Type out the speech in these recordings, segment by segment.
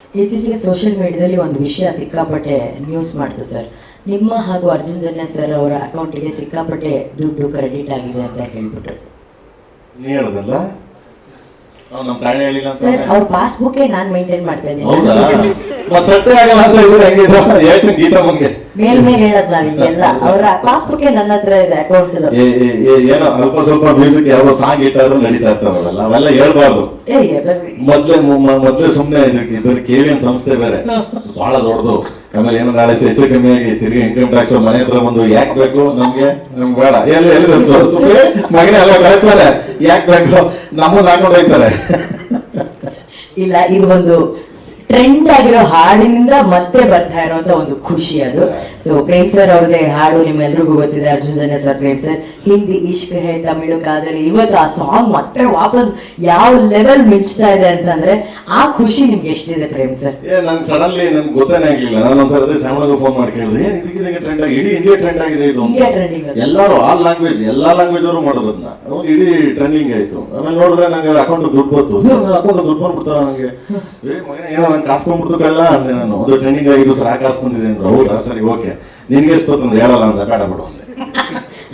ಇತ್ತೀಚೆಗೆ ಸೋಷಿಯಲ್ ಮೀಡಿಯಾದಲ್ಲಿ ಒಂದು ವಿಷಯ ಸಿಕ್ಕಾಪಟ್ಟೆ ನ್ಯೂಸ್ ಮಾಡಿತು ಸರ್ ನಿಮ್ಮ ಹಾಗೂ ಅರ್ಜುನ್ ಜನ್ಯ ಸರ್ ಅವರ ಅಕೌಂಟಿಗೆ ಸಿಕ್ಕಾಪಟ್ಟೆ ದುಡ್ಡು ಕ್ರೆಡಿಟ್ ಆಗಿದೆ ಅಂತ ಹೇಳ್ಬಿಟ್ಟು ನೀ ಹೇಳೋದಲ್ಲ? ಅವ್ನು ನಮ್ಮ ತಾಯಿ ಹೇಳಿಲ್ಲ ಸರ್ ಅವ್ರ ಪಾಸ್ಬುಕ್ ನಾನು ಮೇಂಟೈನ್ ಮಾಡ್ತಾ ಹೌದಾ? ಮತ್ ಸಟ್ಟೆ ಆಗಲ್ಲ ಅಂತ ಇವ್ರು ಹೆಂಗಿದ್ರು ಹೇಳ್ತೀನಿ ಗೀತಾ ಬಗ್ಗೆ. ಮೇಲ್ ಮೇಲೆ ಹೇಳದ್ ನಾವೀಗೆಲ್ಲ ಅವರ ಪಾಸ್ಬುಕ್ ನನ್ನ ಹತ್ರ ಇದೆ ಅಕೌಂಟ್ ಏ- ಏ- ಏ- ಏನೋ ಅಲ್ಪ ಸ್ವಲ್ಪ ಮ್ಯೂಸಿಕ್ ಯಾವ ಸಾಂಗ್ ಇಟ್ಟಾದ್ರೂ ನಡೀತಾ ಇರ್ತಾವಲ್ಲ ಅವೆಲ್ಲ. ಹೇಳ್ಬಾರ್ದು. ಮೊದ್ಲೇ ಮೊದ್ಲೇ ಸುಮ್ನೆ ಇದಕ್ಕೆ ಬರೀ ಕೆ ಎನ್ ಸಂಸ್ಥೆ ಬೇರೆ. ಬಹಳ ದೊಡ್ಡದು. ಆಮೇಲೆ ಏನೋ ನಾಳೆ ಹೆಚ್ಚು ಕಮ್ಮಿ ಆಗಿ ತಿರುಗಿ ಇನ್ಕಮ್ ಟ್ಯಾಕ್ಸ್ ಮನೆ ಹತ್ರ ಬಂದು ಯಾಕೆ ಬೇಕು ನಮ್ಗೆ? ನಮ್ಗೆ ಬೇಡ. ಎಲ್ಲಿ ಎಲ್ಲಿ ಸುಮ್ಮನೆ ಮಗನೇ ಎಲ್ಲ ಕಳಿತಾರೆ ಯಾಕೆ ಬೇಕು? ನಮ್ಮನ್ನ ಹಾಕೊಂಡು ಹೋಗ್ತಾರೆ. ಇಲ್ಲ ಇದು ಒಂದು ಟ್ರೆಂಡ್ ಆಗಿರೋ ಹಾಡಿನಿಂದ ಮತ್ತೆ ಬರ್ತಾ ಇರುವಂತ ಒಂದು ಖುಷಿ ಅದು. ಸೊ ಪ್ರೇಮ್ ಸರ್ ಅವ್ರದೇ ಹಾಡು ನಿಮ್ಮೆಲ್ರಿಗೂ ಗೊತ್ತಿದೆ ಅರ್ಜುನ್ ಜನ ಸರ್ ಪ್ರೇಮ್ ಸರ್ ಹಿಂದಿ ಇಷ್ಕ್ ಹೇ ತಮಿಳು ಕಾದಲಿ ಇವತ್ತು ಆ ಸಾಂಗ್ ಮತ್ತೆ ವಾಪಸ್ ಯಾವ ಲೆವೆಲ್ ಮಿಂಚ್ತಾ ಇದೆ ಅಂತಂದ್ರೆ ಆ ಖುಷಿ ನಿಮ್ಗೆ ಎಷ್ಟಿದೆ ಪ್ರೇಮ್ ಸರ್ ಏ ನನ್ಗೆ ಸಡನ್ಲಿ ನನ್ಗೆ ಗೊತ್ತೇನೆ ಆಗ್ಲಿಲ್ಲ. ನಾನು ಒಂದ್ಸಲ ಅದೇ ಶ್ಯಾಮಳಗೂ ಫೋನ್ ಮಾಡಿ ಕೇಳಿದೆ ಏನ್ ಇದಕ್ಕೆ ಟ್ರೆಂಡ್ ಆಗಿ ಇಡೀ ಇಂಡಿಯಾ ಟ್ರೆಂಡ್ ಆಗಿದೆ ಇದು ಎಲ್ಲರೂ ಇಂಡಿಯಾ ಟ್ರೆಂಡಿಂಗ್ ಎಲ್ಲಾರು ಆಲ್ ಲ್ಯಾಂಗ್ವೇಜ್ ಎಲ್ಲಾ ಲ್ಯಾಂಗ್ವೇಜ್ ಅವರು ಮಾಡೋದನ್ನ. ಇಡೀ ಟ್ರೆಂಡಿಂಗ್ ಆಯ್ತು. ಆಮೇಲೆ ನೋಡಿದ್ರೆ ನಂಗೆ ಅಕೌಂಟ್ ದುಡ್ಡು ಬಂತು. ಅಕೌಂಟ್ ದುಡ್ಡು ಬಂದ್ಬಿಡ್ತಾರ ನಂಗೆ. ಏ ಮಗನೇ ಏನೋ ನಂಗೆ ಕಾಸು ಬಂದ್ಬಿಡ್ತು ಕಳ್ಳ ಅಂದೆ ನಾನು. ಒಂದು ಟ್ರೆಂಡಿಂಗ್ ಆಗಿದ್ದು ಸರ್ ಕಾಸು ಬಂದಿದೆ ಅಂದ್ರೆ ಹೌದಾ? ಸರಿ ಓಕೆ ನಿನ್ಗೆ ಎಷ್ಟು ಗೊತ್ತಂದ್ರೆ ಹೇಳಲ್ಲ ಅಂತ ಬೇಡ ಬಿಡು ಅಂದೆ.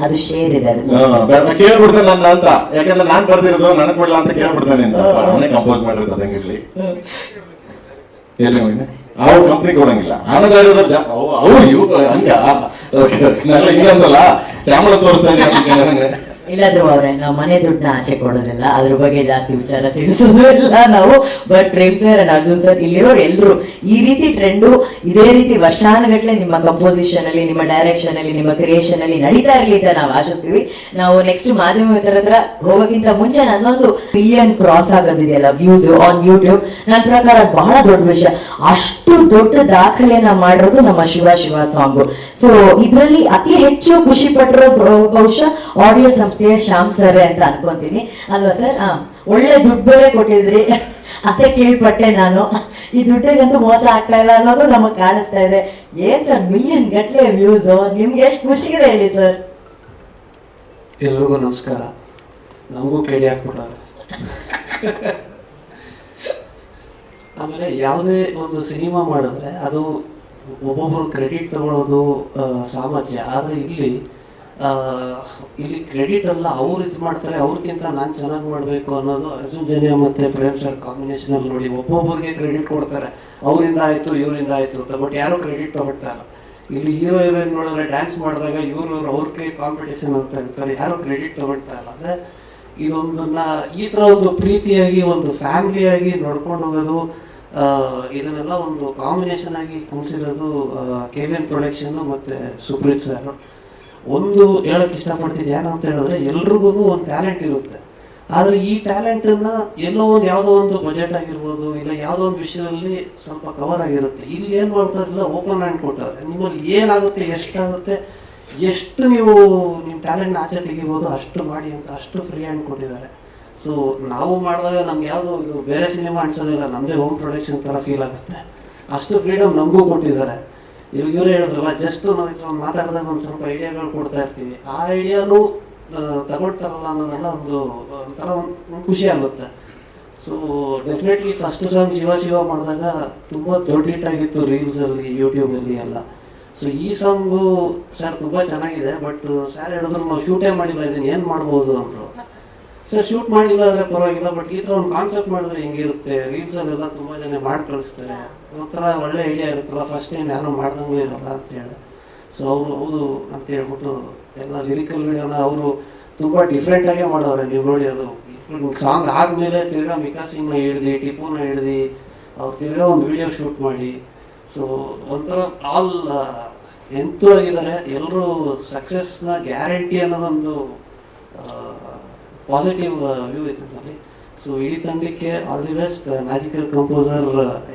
ಅದು ಶೇರ್ ಇದೆ ಕೇಳ್ಬಿಡ್ತೇನೆ ನನ್ನ ಅಂತ ಯಾಕಂದ್ರೆ ನಾನ್ ಬರ್ದಿರೋದು ನನಗೆ ಬಿಡಲ್ಲ ಅಂತ ಕೇಳ್ಬಿಡ್ತಾನೆ ಅಂತ ಅವನೇ ಕಂಪೋಸ್ ಮಾಡಿರೋದು ಅದಂಗಿರ್ಲಿ ಎಲ್ಲಿ ಅವ್ರು ಕಂಪ್ನಿ ಕೊಡಂಗಿಲ್ಲ ಆನಂದ ಅವ್ರು ಇವ್ರು ಹಂಗ ಹಿಂಗಂದಲ್ಲ ಶ್ಯಾಮಳ ತೋರಿಸ್ತಾ ಇದ್ದೀನಿ ಇಲ್ಲಾದ್ರೂ ಅವ್ರೆ, ನಾವು ಮನೆ ದುಡ್ಡನ್ನ ಆಚೆ ಕೊಡೋದಿಲ್ಲ ಅದ್ರ ಬಗ್ಗೆ ಜಾಸ್ತಿ ವಿಚಾರ ತಿಳಿಸೋದು ಇಲ್ಲ ನಾವು. But Prem sir and Arjun sir ಇಲ್ಲಿರೋರು ಎಲ್ಲರೂ ಈ ರೀತಿ ಟ್ರೆಂಡು ಇದೇ ರೀತಿ ವರ್ಷಾನುಗಟ್ಲೆ ನಿಮ್ಮ ಕಂಪೋಸಿಷನ್ ಅಲ್ಲಿ, ನಿಮ್ಮ ಡೈರೆಕ್ಷನ್ ಅಲ್ಲಿ, ನಿಮ್ಮ ಕ್ರಿಯೇಷನ್ ಅಲ್ಲಿ ನಡೀತಾ ಇರಲಿ ಅಂತ ನಾವು ಆಶಿಸ್ತೀವಿ. ನಾವು ನೆಕ್ಸ್ಟ್ ಮಾಧ್ಯಮ ಹತ್ರ ಹೋಗೋಕ್ಕಿಂತ ಮುಂಚೆ ನನ್ನೊಂದು ಬಿಲಿಯನ್ ಕ್ರಾಸ್ ಆಗೋದಿದೆಯಲ್ಲ ವ್ಯೂಸ್ ಆನ್ ಯೂಟ್ಯೂಬ್ ನನ್ನ ಪ್ರಕಾರ ಬಹಳ ದೊಡ್ಡ ವಿಷಯ. ಅಷ್ಟು ದೊಡ್ಡ ದಾಖಲೆಯನ್ನ ಮಾಡಿರೋದು ನಮ್ಮ ಶಿವ ಶಿವ ಸಾಂಗ್. ಸೊ ಇದರಲ್ಲಿ ಅತಿ ಹೆಚ್ಚು ಖುಷಿ ಪಟ್ಟಿರೋ ಬಹು- ಬಹುಶಃ ಆಡಿಯೋ ಸಂಸ್ಥೆಯ ಶ್ಯಾಮ್ ಸರ್ ಅಂತ ಅನ್ಕೊಂತೀನಿ. ಅಲ್ವಾ ಸರ್ ಒಳ್ಳೆ ದುಡ್ಡು ಬೇರೆ ಕೊಟ್ಟಿದ್ರಿ. ಅದೇ ಕೇಳ್ಪಟ್ಟೆ ನಾನು. ಈ ದುಡ್ಡಿಗಂತೂ ಮೋಸ ಆಗ್ತಾ ಇಲ್ಲ ಅನ್ನೋದು ನಮಗ್ ಕಾಣಿಸ್ತಾ ಇದೆ. ಏನ್ ಸರ್ ಮಿಲಿಯನ್ ಗಟ್ಲೆ ವ್ಯೂಸ್ ನಿಮ್ಗೆ ಎಷ್ಟು ಖುಷಿ ಇದೆ ಹೇಳಿ ಸರ್ ಎಲ್ರಿಗೂ ನಮಸ್ಕಾರ. ನಮಗೂ ಕೇಳಿ ಹಾಕ್ಬಿಟ್ಟಾರೆ ಆಮೇಲೆ ಯಾವುದೇ ಒಂದು ಸಿನಿಮಾ ಮಾಡಿದ್ರೆ ಅದು ಒಬ್ಬೊಬ್ಬರು ಕ್ರೆಡಿಟ್ ತಗೊಳ್ಳೋದು ಸಾಮರ್ಥ್ಯ ಆದರೆ ಇಲ್ಲಿ ಇಲ್ಲಿ ಕ್ರೆಡಿಟ್ ಅಲ್ಲ, ಅವ್ರು ಇದು ಮಾಡ್ತಾರೆ, ಅವ್ರಿಗಿಂತ ನಾನು ಚೆನ್ನಾಗಿ ಮಾಡಬೇಕು ಅನ್ನೋದು ಅರ್ಜುನ್ ಜನ್ಯ ಮತ್ತು ಪ್ರೇಮ್ ಸರ್ ಕಾಂಬಿನೇಷನಲ್ಲಿ ನೋಡಿ ಒಬ್ಬೊಬ್ಬರಿಗೆ ಕ್ರೆಡಿಟ್ ಕೊಡ್ತಾರೆ. ಅವರಿಂದ ಆಯಿತು, ಇವರಿಂದ ಆಯಿತು ಅಂತ ಬಟ್ ಯಾರೂ ಕ್ರೆಡಿಟ್ ತಗೊಳ್ತಾರೆ ಇಲ್ಲಿ. ಹೀರೋ ಹೀರೋಯಿನ್ ನೋಡಿದ್ರೆ ಡ್ಯಾನ್ಸ್ ಮಾಡಿದಾಗ ಇವರು ಅವ್ರಿಗೆ ಕಾಂಪಿಟೇಷನ್ ಅಂತ ಇರ್ತಾರೆ ಯಾರು ಕ್ರೆಡಿಟ್ ತಗೊಳ್ತಾ ಇಲ್ಲ. ಅಂದರೆ, ಇದೊಂದನ್ನ ಈ ಥರ ಒಂದು ಪ್ರೀತಿಯಾಗಿ, ಒಂದು ಫ್ಯಾಮಿಲಿಯಾಗಿ ನೋಡ್ಕೊಂಡು ಹೋಗೋದು ಇದನ್ನೆಲ್ಲ ಒಂದು ಕಾಂಬಿನೇಷನ್ ಆಗಿ ಕುಣಿಸಿರೋದು ಕೆ ವಿ ಎನ್ ಪ್ರೊಡಕ್ಷನ್ ಮತ್ತು ಸುಪ್ರೀತ್ ಸರ್ ಒಂದು ಹೇಳಕ್ ಇಷ್ಟಪಡ್ತೀನಿ ಏನಂತ ಹೇಳಿದ್ರೆ ಎಲ್ರಿಗೂ ಒಂದು ಟ್ಯಾಲೆಂಟ್ ಇರುತ್ತೆ. ಆದರೆ ಈ ಟ್ಯಾಲೆಂಟನ್ನು ಎಲ್ಲೋ ಒಂದು ಯಾವುದೋ ಒಂದು ಬಜೆಟ್ ಆಗಿರ್ಬೋದು, ಇಲ್ಲ ಯಾವುದೋ ಒಂದು ವಿಷಯದಲ್ಲಿ ಸ್ವಲ್ಪ ಕವರ್ ಆಗಿರುತ್ತೆ. ಇಲ್ಲಿ ಏನು ಮಾಡ್ತಾರಲ್ಲ ಓಪನ್ ಹ್ಯಾಂಡ್ ಕೊಟ್ಟಾರೆ. ನಿಮ್ಮಲ್ಲಿ ಏನಾಗುತ್ತೆ, ಎಷ್ಟಾಗುತ್ತೆ, ಎಷ್ಟು ನೀವು ನಿಮ್ಮ ಟ್ಯಾಲೆಂಟ್ನ ಆಚೆ ತೆಗಿಬೋದು, ಅಷ್ಟು ಮಾಡಿ ಅಂತ, ಅಷ್ಟು ಫ್ರೀ ಹ್ಯಾಂಡ್ ಕೊಟ್ಟಿದ್ದಾರೆ. ಸೊ ನಾವು ಮಾಡಿದಾಗ ನಮ್ಗೆ ಯಾವುದು ಇದು ಬೇರೆ ಸಿನಿಮಾ ಅನ್ಸೋದಿಲ್ಲ ನಮ್ಮದೇ ಹೋಮ್ ಪ್ರೊಡಕ್ಷನ್ ಥರ ಫೀಲ್ ಆಗುತ್ತೆ. ಅಷ್ಟು ಫ್ರೀಡಮ್ ನಮಗೂ ಕೊಟ್ಟಿದ್ದಾರೆ. ಇವಾಗ ಇವರೇ ಹೇಳಿದ್ರಲ್ಲ ಜಸ್ಟ್ ನಾವು ಇದ್ರ ಮಾತಾಡಿದಾಗ ಒಂದು ಸ್ವಲ್ಪ ಐಡಿಯಾಗಳು ಕೊಡ್ತಾ ಇರ್ತೀವಿ. ಆ ಐಡಿಯಾನು ತಗೊಳ್ತಾರಲ್ಲ ಅನ್ನೋದೆಲ್ಲ ಒಂದು, ಒಂಥರ ಒಂದು ಖುಷಿ ಆಗುತ್ತೆ. So definitely first song Shiva Shiva ಮಾಡಿದಾಗ ತುಂಬ ದೊಡ್ಡ ಹಿಟ್ ಆಗಿತ್ತು ರೀಲ್ಸಲ್ಲಿ ಯೂಟ್ಯೂಬಲ್ಲಿ ಎಲ್ಲ. ಸೊ ಈ ಸಾಂಗು ಸರ್ ತುಂಬ ಚೆನ್ನಾಗಿದೆ ಬಟ್ ಸರ್ ಹೇಳಿದ್ರು, ನಾವು ಶೂಟೇ ಮಾಡಿಲ್ಲ, ಇದನ್ನು ಏನು ಮಾಡ್ಬೋದು? ಅಂದರು. ಸರ್ ಶೂಟ್ ಮಾಡಿಲ್ಲ ಅಂದ್ರೆ ಪರವಾಗಿಲ್ಲ ಬಟ್ ಈ ಥರ ಒಂದು ಕಾನ್ಸೆಪ್ಟ್ ಮಾಡಿದ್ರೆ ಹೆಂಗಿರುತ್ತೆ? ರೀಲ್ಸಲ್ಲೆಲ್ಲ ತುಂಬ ಜನ ಮಾಡಿ ಕಳಿಸ್ತಾರೆ. ಒಂಥರ ಒಳ್ಳೆ ಐಡಿಯಾ ಇರುತ್ತಲ್ಲ ಫಸ್ಟ್ ಟೈಮ್ ಯಾರು ಮಾಡ್ದಂಗೂ ಇರಲ್ಲ ಅಂತ ಹೇಳಿ. ಸೊ ಅವರು ಹೌದು ಅಂತ ಹೇಳ್ಬಿಟ್ಟು ಎಲ್ಲ ಲಿರಿಕಲ್ ವಿಡಿಯೋನ ಅವರು ತುಂಬ ಡಿಫ್ರೆಂಟಾಗೇ ಮಾಡವ್ರೆ, ನೀವು ನೋಡಿ ಅದು. ಸಾಂಗ್ ಆದಮೇಲೆ ತಿರ್ಗಾ ಮಿಕಾ ಸಿಂಗ್ನ ಹಿಡ್ದು, ಟಿಪುನ ಹಿಡ್ದು, ಅವ್ರು ತಿರ್ಗಾ ಒಂದು ವಿಡಿಯೋ ಶೂಟ್ ಮಾಡಿ. ಸೊ ಒಂಥರ ಆಲ್ ಎಂತೂ ಆಗಿದ್ದಾರೆ. ಎಲ್ಲರೂ ಸಕ್ಸಸ್ನ ಗ್ಯಾರಂಟಿ ಅನ್ನೋದೊಂದು ಪಾಸಿಟಿವ್ ವ್ಯೂ ಇತ್ತು ಅದರಲ್ಲಿ ಸೊ ಇಡೀ ತಂಡಕ್ಕೆ all the best magical composer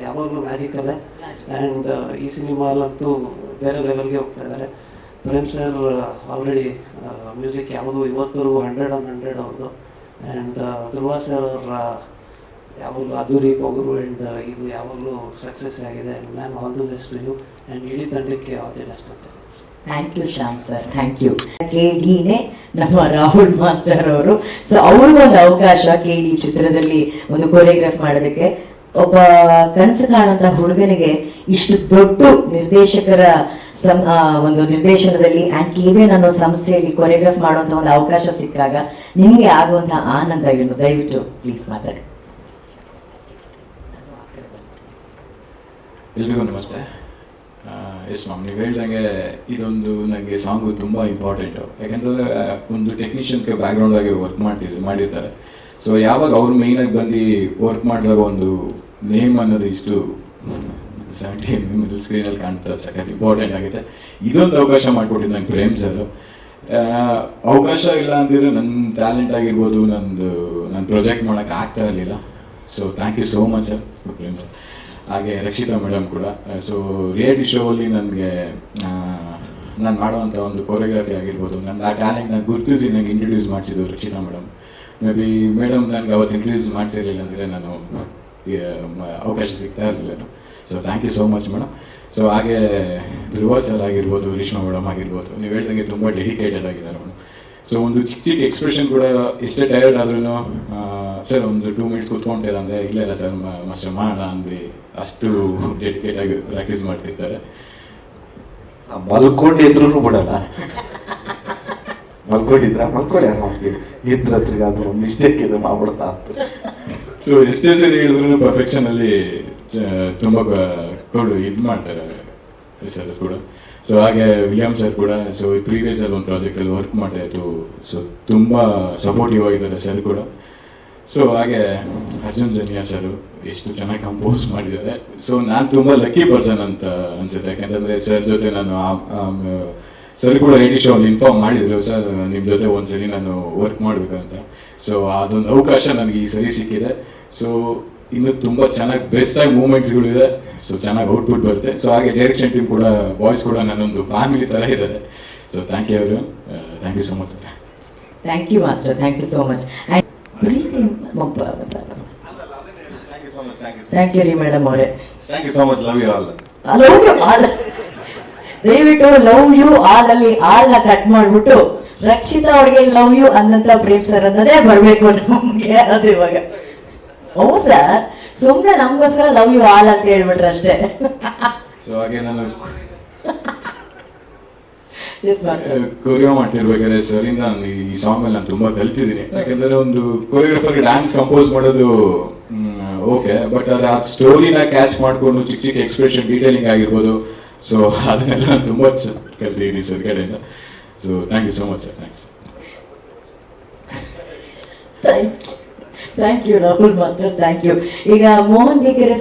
ಯಾವಾಗಲೂ ಮ್ಯಾಜಿಕಲ್ಲೇ ಆ್ಯಂಡ್ ಈ ಸಿನಿಮಾಲಂತೂ ಬೇರೆ ಲೆವೆಲ್ಗೆ ಹೋಗ್ತಾ ಇದ್ದಾರೆ ಪ್ರೇಮ್ ಸರ್ ಆಲ್ರೆಡಿ ಮ್ಯೂಸಿಕ್ ಯಾವುದು ಇವತ್ತರೆಗೂ ಹಂಡ್ರೆಡ್ ಆನ್ ಹಂಡ್ರೆಡ್ ಅವ್ರದ್ದು ಆ್ಯಂಡ್ ಧ್ರುವ ಸರ್ ಅವರ ಯಾವಾಗಲೂ ಅದ್ದೂರಿ ಪೊಗರು ಆ್ಯಂಡ್ ಇದು ಯಾವಾಗಲೂ ಸಕ್ಸಸ್ ಆಗಿದೆ. Man all the best you and ಇಡೀ ತಂಡಕ್ಕೆ ಆಲ್ ದಿ ಬೆಸ್ಟ್ ಅಂತ. Thank you Shyam sir thank you K ಡಿನೇ ನಮ್ಮ ರಾಹುಲ್ ಮಾಸ್ಟರ್ ಅವರು. ಸೊ ಅವ್ರಿಗೊಂದು ಅವಕಾಶ ಕೆ ಡಿ ಚಿತ್ರದಲ್ಲಿ ಒಂದು ಕೊರಿಯೋಗ್ರಾಫ್ ಮಾಡೋದಕ್ಕೆ. ಒಬ್ಬ ಕನಸು ಕಾಣಂತ ಹುಡುಗನಿಗೆ ಇಷ್ಟು ದೊಡ್ಡ ನಿರ್ದೇಶಕರ ಸಂ ಒಂದು ನಿರ್ದೇಶನದಲ್ಲಿ ಆ್ಯಂಡ್ ಕೇವೇನ್ ಅನ್ನೋ ಸಂಸ್ಥೆಯಲ್ಲಿ ಕೊರಿಯೋಗ್ರಾಫ್ ಮಾಡುವಂತ ಒಂದು ಅವಕಾಶ ಸಿಕ್ಕಾಗ ನಿಮಗೆ ಆಗುವಂತ ಆನಂದ ಏನು? ದಯವಿಟ್ಟು ಪ್ಲೀಸ್ ಮಾತಾಡಿ. ಎಲ್ರಿಗೂ ನಮಸ್ತೆ. ಎಸ್ ಮ್ಯಾಮ್, ನೀವು ಹೇಳ್ದಂಗೆ ಇದೊಂದು ನನಗೆ ಸಾಂಗು ತುಂಬ ಇಂಪಾರ್ಟೆಂಟು ಯಾಕೆಂದರೆ ಒಂದು ಟೆಕ್ನಿಷಿಯನ್ಸ್ಗೆ ಬ್ಯಾಕ್ಗ್ರೌಂಡಾಗಿ ವರ್ಕ್ ಮಾಡ್ತಿರ್ ಮಾಡಿರ್ತಾರೆ. ಸೊ ಯಾವಾಗ ಅವ್ರು ಮೇಯ್ನಾಗಿ ಬಂದು ವರ್ಕ್ ಮಾಡಿದಾಗ ಒಂದು ನೇಮ್ ಅನ್ನೋದು ಇಷ್ಟು ಸೆವೆಂಟಿ ಮಿಡಲ್ ಸ್ಕ್ರೀನಲ್ಲಿ ಕಾಣ್ತಾರೆ ಸಖತ್ ಇಂಪಾರ್ಟೆಂಟ್ ಆಗುತ್ತೆ. ಇದೊಂದು ಅವಕಾಶ ಮಾಡಿಕೊಟ್ಟಿದ್ದು ನಂಗೆ ಪ್ರೇಮ್ ಸರ್ ಅವಕಾಶ ಇಲ್ಲ ಅಂದಿದ್ರೆ ನನ್ನ ಟ್ಯಾಲೆಂಟ್ ಆಗಿರ್ಬೋದು, ನಂದು, ನಾನು ಪ್ರೊಜೆಕ್ಟ್ ಮಾಡೋಕ್ಕೆ ಆಗ್ತಾ ಇರಲಿಲ್ಲ. So thank you so much sir Prem sir ಹಾಗೆ ರಕ್ಷಿತಾ ಮೇಡಮ್ ಕೂಡ. ಸೊ ರಿಯಾಲಿಟಿ ಶೋ ಅಲ್ಲಿ ನನಗೆ ನಾನು ಮಾಡುವಂಥ ಒಂದು ಕೊರಿಯೋಗ್ರಫಿ ಆಗಿರ್ಬೋದು. ನನ್ನ ಆ ಟ್ಯಾಲೆಂಟ್ನ ಗುರುತಿಸಿ ನನಗೆ ಇಂಟ್ರೊಡ್ಯೂಸ್ ಮಾಡಿಸಿದ್ರು Rakshita madam maybe madam ನನಗೆ ಅವತ್ತು ಇಂಟ್ರೊಡ್ಯೂಸ್ ಮಾಡಿಸಿರಲಿಲ್ಲ ಅಂದರೆ ನಾನು ಅವಕಾಶ ಸಿಗ್ತಾ ಇರಲಿಲ್ಲ so thank you so much madam so ಹಾಗೆ ಧ್ರುವ ಸರ್ ಆಗಿರ್ಬೋದು, ರೇಷ್ಮಾ ಮೇಡಮ್ ಆಗಿರ್ಬೋದು, ನೀವು ಹೇಳ್ದಂಗೆ ತುಂಬ ಡೆಡಿಕೇಟೆಡ್ ಆಗಿದ್ದಾರೆ ಮೇಡಮ್ ಸೊ ಒಂದು ಚಿಕ್ಕ ಚಿಕ್ಕ ಎಕ್ಸ್ಪ್ರೆಷನ್ ಕೂಡ, ಎಷ್ಟೇ ಟೈರ್ಡ್ ಆದ್ರೂ ಸರ್ ಒಂದು ಟೂ ಮಿನಿಟ್ಸ್ ಕೂತ್ಕೊಂತೀರ ಅಂದ್ರೆ ಇಲ್ಲ ಇಲ್ಲ ಸರ್ ಮಾಸ್ಟರ್ ಮಾಡೋಣ ಅಂದ್ರೆ ಅಷ್ಟು ಡೆಡಿಕೇಟ್ ಆಗಿ ಪ್ರಾಕ್ಟೀಸ್ ಮಾಡ್ತಿರ್ತಾರೆ ಮಲ್ಕೊಂಡು ಎದ್ರು ಬಿಡಲ್ಲ. ಮಲ್ಕೊಂಡಿದ್ರ? ಮಲ್ಕೊಳ್ಳಿ ಆರಾಮಾಗಿ ಇದ್ರ ಹತ್ರ ಅದು ಮಿಸ್ಟೇಕ್ ಇದೆ ಮಾಡ್ಬಿಡ್ತಾ ಸೊ ಎಷ್ಟೇ ಸರಿ ಹೇಳಿದ್ರು ಪರ್ಫೆಕ್ಷನ್ ಅಲ್ಲಿ ತುಂಬಾ ಕೊಡು ಇದ್ ಮಾಡ್ತಾರೆ ಸರ್ ಕೂಡ. ಸೊ ಹಾಗೆ ವಿಲಿಯಮ್ ಸರ್ ಕೂಡ ಸೊ ಪ್ರೀವಿಯಸ್ ಅಲ್ಲಿ ಒಂದು ಪ್ರಾಜೆಕ್ಟ್ ಅಲ್ಲಿ ವರ್ಕ್ ಮಾಡ್ತಾ ಇತ್ತು ಸೊ ತುಂಬಾ ಸಪೋರ್ಟಿವ್ ಆಗಿದ್ದಾರೆ ಸರ್ ಕೂಡ. ಸೊ ಹಾಗೆ ಅರ್ಜುನ್ ಜನಿಯಾ ಸರ್ ಎಷ್ಟು ಚೆನ್ನಾಗಿ ಕಂಪೋಸ್ ಮಾಡಿದ್ದಾರೆ. ಸೊ ನಾನು ತುಂಬಾ ಲಕ್ಕಿ ಪರ್ಸನ್ ಅಂತ ಅನ್ಸುತ್ತೆ. ಯಾಕಂದ್ರೆ ಸರ್ ಜೊತೆ ನಾನು ಸರ್ ಕೂಡ ರೇಡಿಯೋ ಶೋ ಅಲ್ಲಿ ಇನ್ಫಾರ್ಮ್ ಮಾಡಿದ್ರು. ಸರ್ ನಿಮ್ಮ ಜೊತೆ ಒಂದ್ಸರಿ ನಾನು ವರ್ಕ್ ಮಾಡ್ಬೇಕಂತ. ಸೊ ಅದೊಂದು ಅವಕಾಶ ನನಗೆ ಈ ಸರಿ ಸಿಕ್ಕಿದೆ. ಸೊ ಇನ್ನು ತುಂಬಾ ಚೆನ್ನಾಗಿ ಬೆಸ್ಟ್ ಆಗಿ ಮೂಮೆಂಟ್ಸ್ಗಳಿದೆ ಸೊ ಚೆನ್ನಾಗಿ ಔಟ್ಪುಟ್ ಬರುತ್ತೆ. ಸೊ ಹಾಗೆ ಡೈರೆಕ್ಷನ್ ಟೀಮ್ ಕೂಡ ಬಾಯ್ಸ್ ಕೂಡ ನನ್ನೊಂದು ಫ್ಯಾಮಿಲಿ ತರ ಇದ್ದಾರೆ. ಸೊ ಥ್ಯಾಂಕ್ ಯು ಅವರು thank you so much thank you master thank you so much Preethi thank you ರೀ ಮೇಡಮ್ ಅವರೇ. Thank you so much love you all love you all ದಯವಿಟ್ಟು love you all ಅಲ್ಲಿ ಆಲ್ನ cut ಮಾಡ್ಬಿಟ್ಟು ರಕ್ಷಿತ ಅವ್ರಿಗೆ love you ಅನ್ನಂತ Prem sir ಅನ್ನೋದೇ ಬರಬೇಕು ನಮ್ಗೆ. ಅದು ಇವಾಗ. ಹೌದು ಸರ್ ಸುಮ್ನೆ ನಮಗೋಸ್ಕರ ಲವ್ ಯು ಆಲ್ ಅಂತ ಹೇಳ್ಬಿಟ್ರೆ ಅಷ್ಟೇ ಸೊ ಹಾಗೆ ನಾನು ಕೊರಿಯೋ ಮಾಡ್ತಿರ್ಬೇಕಾದ್ರೆ ಸರ್ ನಾನು ಈ ಸಾಂಗ್ ಅಲ್ಲಿ ನಾನು ತುಂಬಾ ಕಲ್ತಿದ್ದೀನಿ. ಯಾಕಂದ್ರೆ ಒಂದು ಕೊರಿಯೋಗ್ರಾಫರ್ ಡ್ಯಾನ್ಸ್ ಕಂಪೋಸ್ ಮಾಡೋದು ಓಕೆ ಬಟ್ ಅದ್ರ ಆ ಸ್ಟೋರಿನ ಕ್ಯಾಚ್ ಮಾಡ್ಕೊಂಡು ಚಿಕ್ಕ ಚಿಕ್ಕ ಎಕ್ಸ್ಪ್ರೆಷನ್ ಡೀಟೇಲಿಂಗ್ ಆಗಿರ್ಬೋದು. ಸೊ ಅದನ್ನೆಲ್ಲ ನಾನು ತುಂಬಾ ಕಲ್ತಿದ್ದೀನಿ ಸರ್ ಕಡೆಯಿಂದ. So thank you so much sir thanks thank you Rahul master thank you ಈಗ ಮೋಹನ್ ಬೇಕೆರೆ